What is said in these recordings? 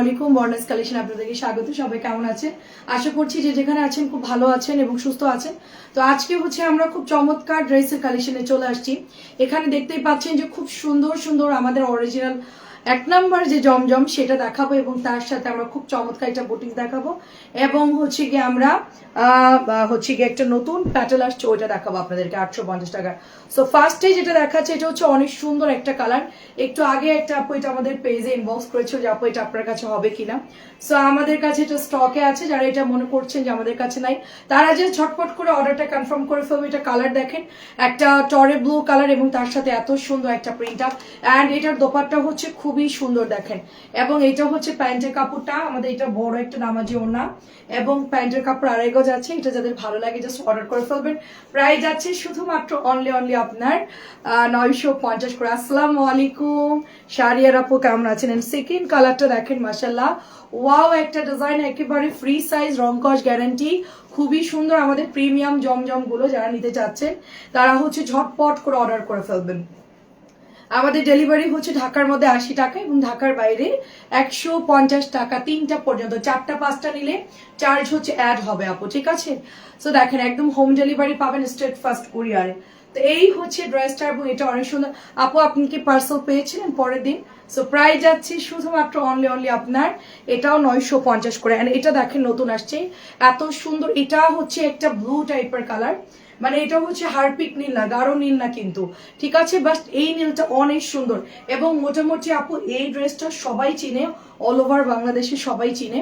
আলাইকুম আপনাদেরকে স্বাগত, সবাই কেমন আশা করছি যে যেখানে আছেন খুব ভালো আছেন এবং সুস্থ আছেন। তো আজকে হচ্ছে আমরা খুব চমৎকার চলে আসছি। এখানে দেখতেই পাচ্ছেন যে খুব সুন্দর সুন্দর আমাদের অরিজিনাল এক নম্বর যে জমজম সেটা দেখাবো এবং তার সাথে আমরা খুব চমৎকার একটা বুটিক দেখাবো। এবং হচ্ছে গিয়ে আমরা হচ্ছে গিয়ে একটা নতুন প্যাটেল আসছে, ওইটা দেখাবো আপনাদেরকে, আটশো পঞ্চাশ টাকা। সো ফার্স্টে যেটা দেখাচ্ছে, এটা হচ্ছে অনেক সুন্দর একটা কালার একটু আগে একটা আপু এটা আমাদের পেজে ইনবক্স করেছিল যে, আপু, এটা আপনার কাছে হবে কিনা? সো আমাদের কাছে এটা স্টকে আছে, যারা এটা মনে করছেন যে, আমাদের কাছে নাই। তারা যে ছটপট করে অর্ডারটা কনফার্ম করে ফেলবে এটা কালার দেখেন। একটা টরে ব্লু কালার এবং তার সাথে এত সুন্দর একটা প্রিন্ট আপ অ্যান্ড এটার দোপারটা হচ্ছে খুবই সুন্দর দেখেন। এবং এটা হচ্ছে প্যান্টের কাপড়টা, আমাদের এটা বড় একটা নামাজি ওনা এবং প্যান্টের কাপড় আড়াই গজ আছে, এটা যাদের ভালো লাগে জাস্ট অর্ডার করে ফেলবেন। প্রাইস যাচ্ছে শুধুমাত্র অনলি অনলি আপনার নয়শো পঞ্চাশ করে। আসসালামু আলাইকুম। শারিয়ার আপু, কেমন আছেন? সেকেন্ড কালারটা দেখেন মাসাল্লাহ ওয়াও একটা ডিজাইন একেবারে ফ্রি সাইজ রংকশ গ্যারান্টি খুবই সুন্দর আমাদের প্রিমিয়াম জমজমগুলো যারা নিতে চাচ্ছেন, তারা হচ্ছে ঝটপট করে অর্ডার করে ফেলবেন। আমাদের ডেলিভারি হচ্ছে ঢাকার মধ্যে আশি টাকা এবং ঢাকার বাইরে একশো পঞ্চাশ টাকা। তিনটা পর্যন্ত, চারটা, পাঁচটা নিলে চার্জ হচ্ছে অ্যাড হবে আপু, ঠিক আছে? সো দেখেন, একদম হোম ডেলিভারি পাবেন স্টেট ফার্স্ট কুরিয়ারে তো এই হচ্ছে ড্রেসটা এবং এটা অনেক সুন্দর। আপু, আপনি কি পার্সেল পেয়েছিলেন পরের দিন? সো প্রায় যাচ্ছে শুধুমাত্র অনলি অনলি আপনার এটাও নয়শো পঞ্চাশ করে। এটা দেখেন, নতুন আসছে। এত সুন্দর, এটা হচ্ছে একটা ব্লু টাইপের কালার মানে এটা হচ্ছে হারপিক নীল না, গাঢ় নীল না কিন্তু। ঠিক আছে? বাট এই নীলটা অনেক সুন্দর। এবং মোটামুটি আপু, এই ড্রেসটা সবাই চিনে অল ওভার বাংলাদেশে সবাই চিনে।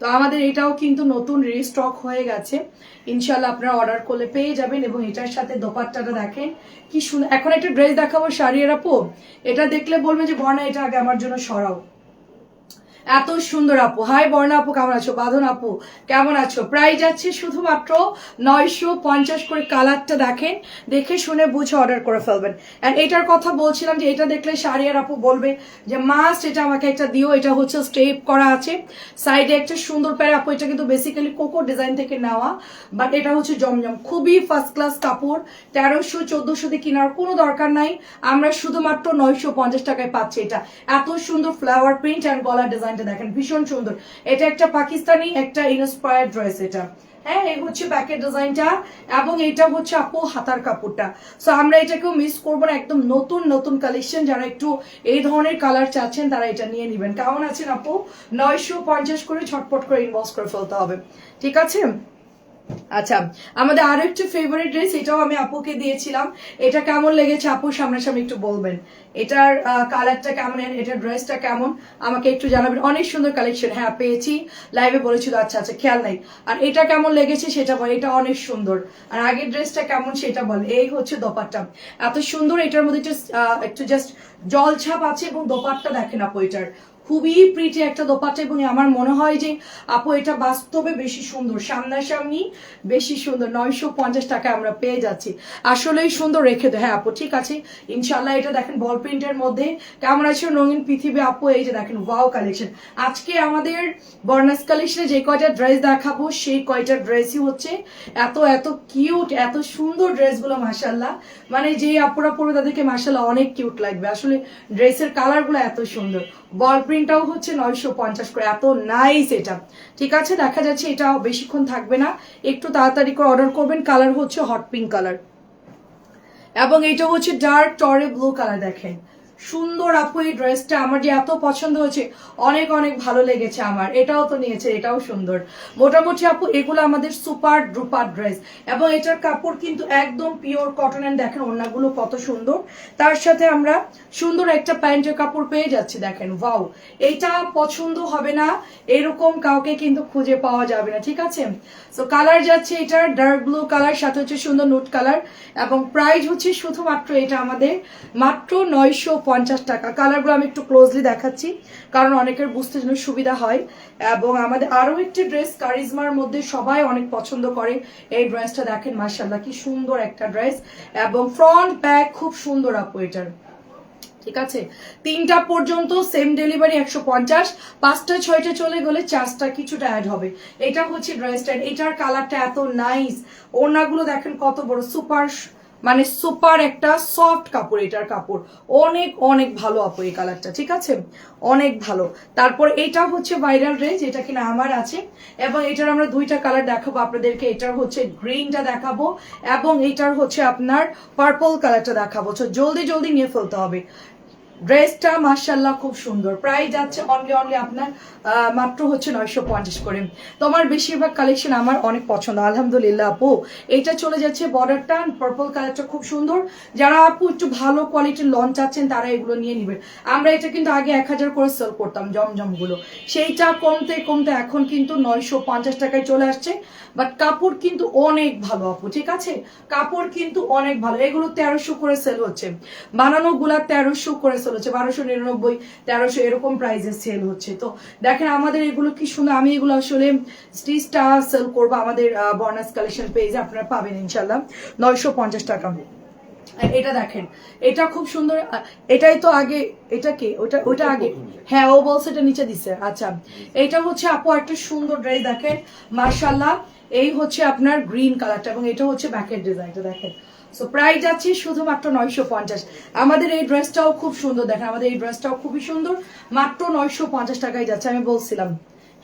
তো আমাদের এটাও কিন্তু নতুন রিস্টক হয়ে গেছে। ইনশাল্লাহ আপনারা অর্ডার করলে পেয়ে যাবেন এবং এটার সাথে দোপাট্টাটা দেখেন। কি সুন্দর এখন একটা ড্রেস দেখাবো শাড়ির, আপু। এটা দেখলে বলবে যে বর্ণা এটা আগে আমার জন্য সরাও। এত সুন্দর আপু। হাই বর্ণা আপু, কেমন আছো? বাঁধন আপু, কেমন আছো? প্রাইস যাচ্ছে শুধুমাত্র নয়শো পঞ্চাশ করে কালারটা দেখেন। দেখে শুনে বুঝে অর্ডার করে ফেলবেন। অ্যান্ড এটার কথা বলছিলাম যে এটা দেখলে শাড়িয়ার আপু বলবে যে মাস্ট এটা আমাকে একটা দিও। এটা হচ্ছে স্টেপ করা আছে। সাইডে একটা সুন্দর প্যারে আপু, এটা কিন্তু বেসিক্যালি কোকো ডিজাইন থেকে নেওয়া। বাট এটা হচ্ছে জমজম। খুবই ফার্স্ট ক্লাস কাপড়। তেরোশো, চোদ্দশো দিয়ে কেনার কোনো দরকার নাই। আমরা শুধুমাত্র নয়শো পঞ্চাশ টাকায় পাচ্ছি এটা। এত সুন্দর ফ্লাওয়ার প্রিন্ট অ্যান্ড গলার ডিজাইনটা দেখেন, ভীষণ সুন্দর। এটা একটা পাকিস্তানি, একটা ইন্সপায়ার ড্রেস এটা। হ্যাঁ এই হচ্ছে ব্যাকের ডিজাইনটা এবং এটা হচ্ছে আপু হাতার কাপড়টা। সো আমরা এটাকেও মিস করব না, একদম নতুন নতুন কালেকশন যারা একটু এই ধরনের কালার চাচ্ছেন, তারা এটা নিয়ে নেবেন। কেমন আছেন আপু? নয়শো পঞ্চাশ করে ছটপট করে ইনবক্স করে ফেলতে হবে। ঠিক আছে? আচ্ছা আমাদের আরও একটু ফেভারিট ড্রেস এটাও আমি আপুকে দিয়েছিলাম। এটা কেমন লেগেছে আপু? সামনাসামনি একটু বলবেন। এটার কালারটা কেমন? এটার ড্রেসটা কেমন? আমাকে একটু জানাবেন। অনেক সুন্দর কালেকশন হ্যাঁ পেয়েছি। লাইভে বলেছিল আচ্ছা আচ্ছা খেয়াল নাই। আর এটা কেমন লেগেছে সেটা বল এটা অনেক সুন্দর। আর আগের ড্রেসটা কেমন সেটা বল এই হচ্ছে দোপাট্টা। এত সুন্দর এটার মধ্যে একটু, জাস্ট জল ছাপ আছে এবং দোপাট্টা দেখেন আপু এটার। খুবই প্রিটি একটা দোপাট্টা এবং আমার মনে হয় যে আপু, এটা বাস্তবে বেশি সুন্দর, সামনাসামনি বেশি সুন্দর। নয়শো পঞ্চাশ টাকা আমরা পেয়ে যাচ্ছি। আসলেই সুন্দর, রেখে দেয় হ্যাঁ আপু, ঠিক আছে। ইনশাল্লাহ এটা দেখেন বল প্রিন্টের মধ্যে। কেমন আছে রঙিন পৃথিবী আপু? এই যে দেখেন ওয়াও কালেকশন আজকে আমাদের বর্নাস কালেকশনে যে কয়টা ড্রেস দেখাবো, সেই কয়টা ড্রেসই হচ্ছে এত এত কিউট এত সুন্দর ড্রেসগুলো মাসাল্লাহ মানে যে আপুরা পরে তাদেরকে মাসাল্লাহ অনেক কিউট লাগবে। আসলে ড্রেসের কালারগুলো এত সুন্দর। বল প্রিন্টটাও হচ্ছে নয়শো পঞ্চাশ করে। এত নাইস এটা। ঠিক আছে? দেখা যাচ্ছে এটা বেশিক্ষণ থাকবে না। একটু তাড়াতাড়ি করে অর্ডার করবেন। কালার হচ্ছে হট পিঙ্ক কালার এবং এটা হচ্ছে ডার্ক টরে ব্লু কালার দেখেন। সুন্দর আপু, এই ড্রেসটা আমার যে এত পছন্দ হয়েছে, অনেক অনেক ভালো লেগেছে আমার। এটাও তো নিয়েছে, এটাও সুন্দর। মোটামুটি আপু, এগুলো আমাদের সুপার ড্রুপার ড্রেস। এবং এটার কাপড় কিন্তু একদম পিওর কটন এন্ড দেখেন ওড়নাগুলো কত সুন্দর। তার সাথে আমরা সুন্দর একটা প্যান্টের কাপড় পেয়ে যাচ্ছি, দেখেন ওয়াও এটা পছন্দ হবে না, এরকম কাউকে কিন্তু খুঁজে পাওয়া যাবে না, ঠিক আছে? সো কালার যাচ্ছে এটার ডার্ক ব্লু কালার সাথে হচ্ছে সুন্দর নুট কালার এবং প্রাইস হচ্ছে শুধুমাত্র এটা আমাদের মাত্র নয়শো পঞ্চাশ টাকা। কালারগুলো আমি একটু ক্লোজলি দেখাচ্ছি, কারণ অনেকের বুঝতে জন্য সুবিধা হয়। এবং আমাদের আরও একটি ড্রেস কারিজমার মধ্যে সবাই অনেক পছন্দ করে। এই ড্রেসটা দেখেন মার্শাল্লাহ কি সুন্দর একটা ড্রেস এবং ফ্রন্ট ব্যাক খুব সুন্দর, আপু, এটার। ঠিক আছে? তিনটা পর্যন্ত সেম ডেলিভারি একশো পঞ্চাশ। পাঁচটা, ছয়টা চলে গেলে চার্জটা কিছুটা অ্যাড হবে। এটা হচ্ছে ড্রেসটা এটার কালারটা এত নাইস ওড়নাগুলো দেখেন কত বড় সুপার মানে সুপার একটা সফট কাপড় এটার কাপড়। অনেক অনেক ভালো আপু এই কালারটা ঠিক আছে? অনেক ভালো। তারপর এটা হচ্ছে ভাইরাল রেঞ্জ এটা কিনা আমার আছে। এবং এটার আমরা দুইটা কালার দেখাবো আপনাদেরকে। এটার হচ্ছে গ্রিনটা দেখাবো এবং এটার হচ্ছে আপনার পার্পল কালারটা দেখাবো। জলদি জলদি নিয়ে ফেলতে হবে। ড্রেসটা মার্শাল্লাহ খুব সুন্দর। প্রায় যাচ্ছে অনলি অনলি আপনার মাত্র হচ্ছে নয়শো পঞ্চাশ করে। তোমার বেশিরভাগ কালেকশন আমার অনেক পছন্দ। আলহামদুলিল্লাহ, আপু। এটা চলে যাচ্ছে বর্ডারটা পার্পল কালারটা খুব সুন্দর। যারা আপু একটু ভালো কোয়ালিটির লঞ্চ চাচ্ছেন, তারা এগুলো নিয়ে নেবেন আমরা এটা কিন্তু আগে এক হাজার করে সেল করতাম জমজমগুলো সেইটা কমতে কমতে এখন কিন্তু নয়শো পঞ্চাশ টাকায় চলে আসছে। বাট কাপড় কিন্তু অনেক ভালো, আপু, ঠিক আছে? কাপড় কিন্তু অনেক ভালো। এগুলো তেরোশো করে সেল হচ্ছে। বানানো গুলা তেরোশো করে সেল হচ্ছে বারোশো নিরানব্বই, তেরোশো এরকম প্রাইসে সেল হচ্ছে। তো দেখেন আমাদের এগুলো কি শুনে আমি এগুলো আসলে স্টিচটা সেল করব আমাদের বর্নাস কালেকশন পেজে আপনারা পাবেন ইনশাল্লাহ নয়শো পঞ্চাশ টাকা। এটা দেখেন এটা খুব সুন্দর এটাই তো আগে এটা কি? ওটা ওটা আগে হ্যাঁ ও বলছে এটা নিচে দিছে আচ্ছা। এটা হচ্ছে আপু একটা সুন্দর ড্রেস দেখেন মার্শাল্লাহ এই হচ্ছে আপনার গ্রিন কালারটা এবং এটা হচ্ছে ব্যাকের ডিজাইনটা দেখেন। সো প্রাইস যাচ্ছে শুধুমাত্র নয়শো পঞ্চাশ। আমাদের এই ড্রেসটাও খুব সুন্দর দেখেন আমাদের এই ড্রেসটাও খুবই সুন্দর। মাত্র নয়শো পঞ্চাশ টাকায় যাচ্ছে আমি বলছিলাম।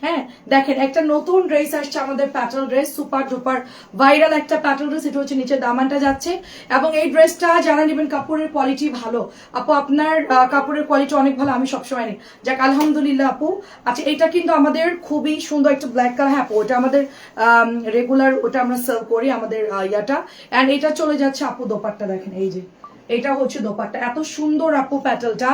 হ্যাঁ দেখেন, একটা নতুন ড্রেস আসছে আমাদের pattern dress super duper viral একটা প্যাটার্ন ড্রেস এটা হচ্ছে নিচে দামানটা যাচ্ছে। এবং এই ড্রেসটা যারা নেবেন, কাপড়ের কোয়ালিটি ভালো। আপু, আপনার কাপড়ের কোয়ালিটি অনেক ভালো, আমি সবসময় নিই। যাক, আলহামদুলিল্লাহ, আপু। আচ্ছা এটা কিন্তু আমাদের খুবই সুন্দর একটা ব্ল্যাক কালার হ্যাঁ আপু, ওটা আমাদের রেগুলার ওটা আমরা সেল করি আমাদের ইয়াটা। অ্যান্ড এটা চলে যাচ্ছে, আপু, দোপাট্টা, দেখেন, এই যে। এটা হচ্ছে দোপাট্টা। এত সুন্দর, আপু প্যাটেলটা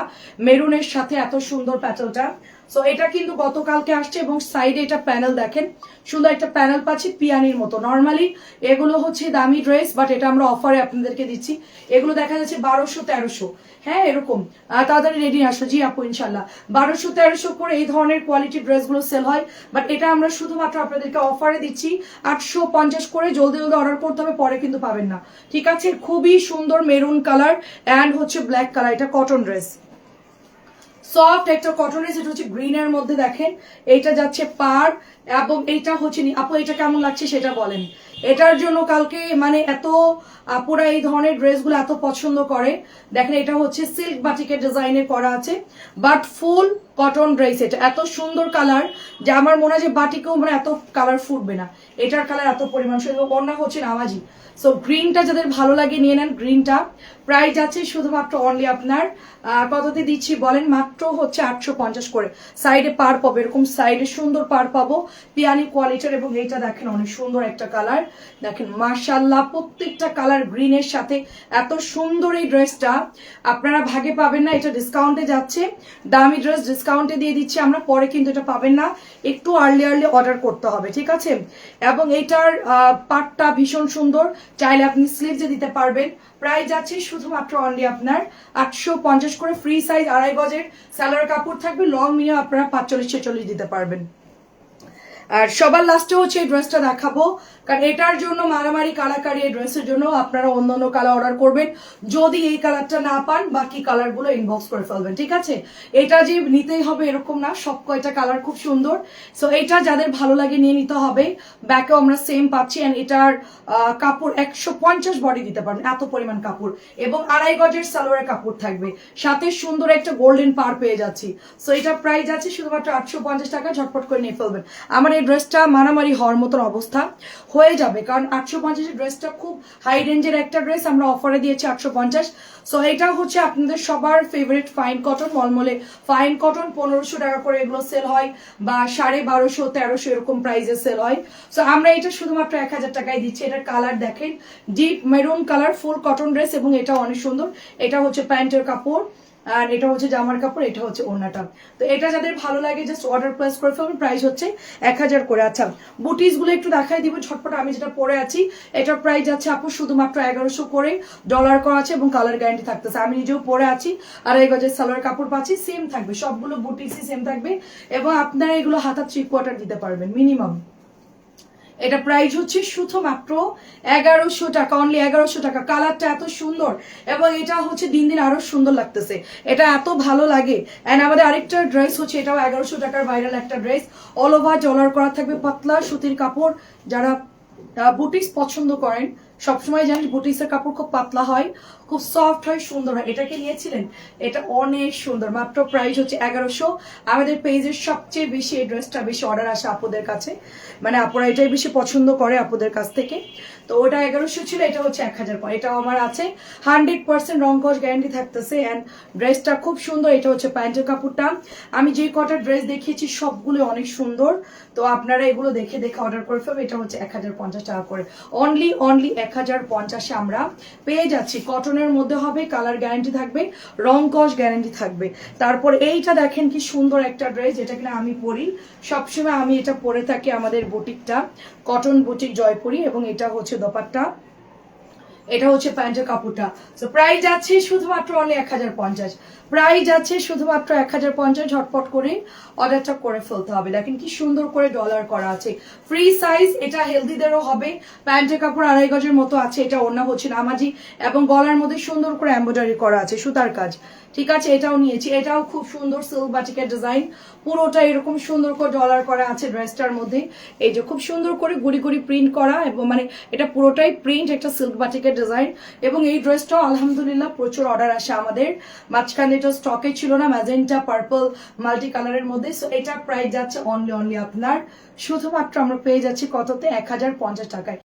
মেরুনের সাথে এত সুন্দর প্যাটেলটা সো এটা কিন্তু গতকালকে আসছে এবং সাইডে এটা প্যানেল দেখেন। সুন্দর একটা প্যানেল পাচ্ছি পিয়ানির মতো। নর্মালি এগুলো হচ্ছে দামি ড্রেস বাট এটা আমরা অফারে আপনাদেরকে দিচ্ছি। এগুলো দেখা যাচ্ছে বারোশো, তেরোশো। হ্যাঁ এরকম। তাড়াতাড়ি রেডি আসো। জি আপু ইনশাল্লাহ বারোশো, তেরোশো করে এই ধরনের কোয়ালিটি ড্রেসগুলো সেল হয়। বাট এটা আমরা শুধুমাত্র আপনাদেরকে অফারে দিচ্ছি। আটশো পঞ্চাশ করে জলদি জলদি অর্ডার করতে হবে, পরে কিন্তু পাবেন না। ঠিক আছে? খুবই সুন্দর মেরুন কালার অ্যান্ড হচ্ছে ব্ল্যাক কালার এটা কটন ড্রেস সফট একটা কটনের যেটা হচ্ছে গ্রিনের মধ্যে দেখেন এইটা যাচ্ছে পার এবং এইটা হচ্ছে আপু এটা কেমন লাগছে সেটা বলেন। এটার জন্য কালকে মানে এত আপুরা এই ধরনের ড্রেসগুলো এত পছন্দ করে। দেখেন, এটা হচ্ছে সিল্ক বাটিকের ডিজাইনে করা আছে বাট ফুল কটন ড্রেস এটা। এত সুন্দর কালার যে আমার মনে হয় যে বাটিকেও মানে এত কালার ফুটবে না। এটার কালার এত পরিমাণ সুন্দর। অন্য হচ্ছে নামাজি। সো গ্রিনটা যাদের ভালো লাগে নিয়ে নেন গ্রিনটা প্রাইস আছে শুধুমাত্র অনলি আপনার কততে দিচ্ছি বলেন? মাত্র হচ্ছে আটশো পঞ্চাশ করে। সাইডে পার পাবো, এরকম সাইডে সুন্দর পার পাবো। পিয়ানি কোয়ালিটির এবং এইটা দেখেন অনেক সুন্দর একটা কালার। দেখেন মার্শাল্লাহ প্রত্যেকটা কালার গ্রিনের সাথে এত সুন্দর এই ড্রেসটা। আপনারা ভাগে পাবেন না এটা ডিসকাউন্টে যাচ্ছে। দামি ড্রেস ডিসকাউন্টে দিয়ে দিচ্ছি আমরা পরে কিন্তু এটা পাবেন না। একটু আর্লি আর্লি অর্ডার করতে হবে ঠিক আছে? এবং আহ, পাটটা ভীষণ সুন্দর। চাইলে আপনি স্লিভসে দিতে পারবেন। প্রাইস যাচ্ছে শুধুমাত্র অনলি আপনার আটশো পঞ্চাশ করে ফ্রি সাইজ আড়াই গজের। স্যালোয়ার কাপড় থাকবে লং মিনিমাম আপনারা পাঁচচল্লিশ ছেচল্লিশ দিতে পারবেন। আর সবার লাস্টে হচ্ছে এই ড্রেসটা দেখাবো। কারণ এটার জন্য মারামারি কালাকারি এই ড্রেসের জন্য আপনারা অন্য অন্য কালার অর্ডার করবেন। যদি এই কালারটা না পান, বাকি কালারগুলো ইনবক্স করে ফেলবেন, ঠিক আছে? এটা যে নিতেই হবে এরকম না, সব কয়টা কালার খুব সুন্দর। সো এটা যাদের ভালো লাগে নিয়ে নিতে হবে ব্যাকেও আমরা সেম পাচ্ছি অ্যান্ড এটার কাপড় একশো পঞ্চাশ বডি দিতে পারবেন, এত পরিমাণ কাপড়। এবং আড়াই গজের সালোয়ারের কাপড় থাকবে। সাথে সুন্দর একটা গোল্ডেন পার পেয়ে যাচ্ছি। সো এটা প্রাইস আছে শুধুমাত্র আটশো পঞ্চাশ টাকা, ঝটপট করে নিয়ে ফেলবেন। আমার এই ড্রেসটা মারামারি হওয়ার মতন অবস্থা হয়ে যাবে। কারণ আটশো পঞ্চাশের ড্রেসটা খুব হাই রেঞ্জের একটা ড্রেস আমরা অফারে দিয়েছি আটশো পঞ্চাশ। সো এটা হচ্ছে আপনাদের সবার ফেভারিট ফাইন কটন মলমলে ফাইন কটন পনেরোশো টাকা করে এগুলো সেল হয় বা সাড়ে বারোশো, তেরোশো এরকম প্রাইসে সেল হয়। সো আমরা এটা শুধুমাত্র এক হাজার টাকায় দিচ্ছি। এটার কালার দেখেন deep maroon colour full cotton dress এবং এটা অনেক সুন্দর। এটা হচ্ছে প্যান্টের কাপড়। আর এটা হচ্ছে জামার কাপড়, এটা হচ্ছে ওড়নাটা। তো এটা যাদের ভালো লাগে জাস্ট অর্ডার প্লেস করে ফেলবেন প্রাইস হচ্ছে এক হাজার করে। আচ্ছা বুটিসগুলো একটু দেখাই দিব, ঝটপট আমি যেটা পরে আছি। এটার প্রাইস যাচ্ছে আপু শুধুমাত্র এগারোশো করে। ডলার করা আছে এবং কালার গ্যারান্টি থাকতেছে। আমি নিজেও পরে আছি আর এই গজের সালোয়ার কাপড় পাচ্ছি সেম থাকবে। সবগুলো বুটিসই সেম থাকবে এবং আপনারা এগুলো হাতা থ্রি কোয়ার্টার দিতে পারবেন মিনিমাম এটা প্রাইস হচ্ছে শুধুমাত্র এগারোশো টাকা অনলি এগারোশো টাকা। কালারটা এত সুন্দর এবং এটা হচ্ছে দিন দিন আরও সুন্দর লাগতেছে। এটা এত ভালো লাগে। অ্যান্ড আমাদের আরেকটা ড্রেস হচ্ছে, এটাও এগারোশো টাকার ভাইরাল একটা ড্রেস অল ওভার জলার করা থাকবে পাতলা সুতির কাপড়। যারা বুটিক্স পছন্দ করেন, সবসময় জানিস বুটিক্সের কাপড় খুব পাতলা হয়। খুব সফট হয়, সুন্দর হয়। এটাকে নিয়েছিলেন? এটা অনেক সুন্দর। মাত্র প্রাইস হচ্ছে এগারোশো। আমাদের পেজের সবচেয়ে বেশি এই ড্রেসটা বেশি অর্ডার আসে আপুদের কাছে। মানে আপুরা এটাই বেশি পছন্দ করে আপুদের কাছ থেকে। তো ওটা এগারোশো ছিল, এটা হচ্ছে এক হাজার এটাও আমার আছে। হান্ড্রেড পার্সেন্ট রং কস গ্যারান্টি থাকতেছে। অ্যান্ড ড্রেসটা খুব সুন্দর, এটা হচ্ছে প্যান্টের কাপড়টা। আমি যে কটা ড্রেস দেখিয়েছি সবগুলো অনেক সুন্দর। তো আপনারা এগুলো দেখে দেখে অর্ডার করে ফেলবে এটা হচ্ছে এক হাজার পঞ্চাশ টাকা করে। অনলি অনলি এক হাজার পঞ্চাশে আমরা পেয়ে যাচ্ছি। কটনের মধ্যে হবে কালার গ্যারান্টি থাকবে, রং কস গ্যারান্টি থাকবে। তারপর এইটা দেখেন কি সুন্দর একটা ড্রেস যেটা কিনা আমি পরি। সবসময় আমি এটা পরে থাকি আমাদের বুটিকটা কটন বুটিক জয়পুরি, এবং এটা হচ্ছে দোপাট্টা। এটা হচ্ছে প্যান্টের কাপড়টা। তো প্রাইস যাচ্ছে শুধুমাত্র অনলি এক হাজার পঞ্চাশ। প্রাইস যাচ্ছে শুধুমাত্র এক হাজার পঞ্চাশ, ঝটপট করে অর্ডারটা করে ফেলতে হবে। দেখেন কি সুন্দর করে ডলার করা আছে। ফ্রি সাইজ এটা হেলদিদেরও হবে। প্যান্টের কাপড় আড়াই গজের মতো আছে, এটা ওড়না হচ্ছে নামাজি। এবং গলার মধ্যে সুন্দর করে এম্ব্রয়ডারি করা আছে, সুতার কাজ। ঠিক আছে, এটাও নিয়েছি। এটাও খুব সুন্দর সিল্ক বাটিকের ডিজাইন পুরোটা এরকম সুন্দর করে ডলার করা আছে ড্রেসটার মধ্যে। এই যে খুব সুন্দর করে গুড়ি গুড়ি প্রিন্ট করা এবং মানে এটা পুরোটাই প্রিন্ট একটা সিল্ক বাটিকের ডিজাইন এবং এই ড্রেসটাও আলহামদুলিল্লাহ প্রচুর অর্ডার আসে আমাদের। মাঝখানে এটা স্টকে ছিল না ম্যাজেন্টা পার্পল মাল্টি কালারের মধ্যে। সো এটা প্রাইস যাচ্ছে অনলি অনলি আপনার। শুধুমাত্র আমরা পেয়ে যাচ্ছি কততে? এক হাজার পঞ্চাশ টাকায়।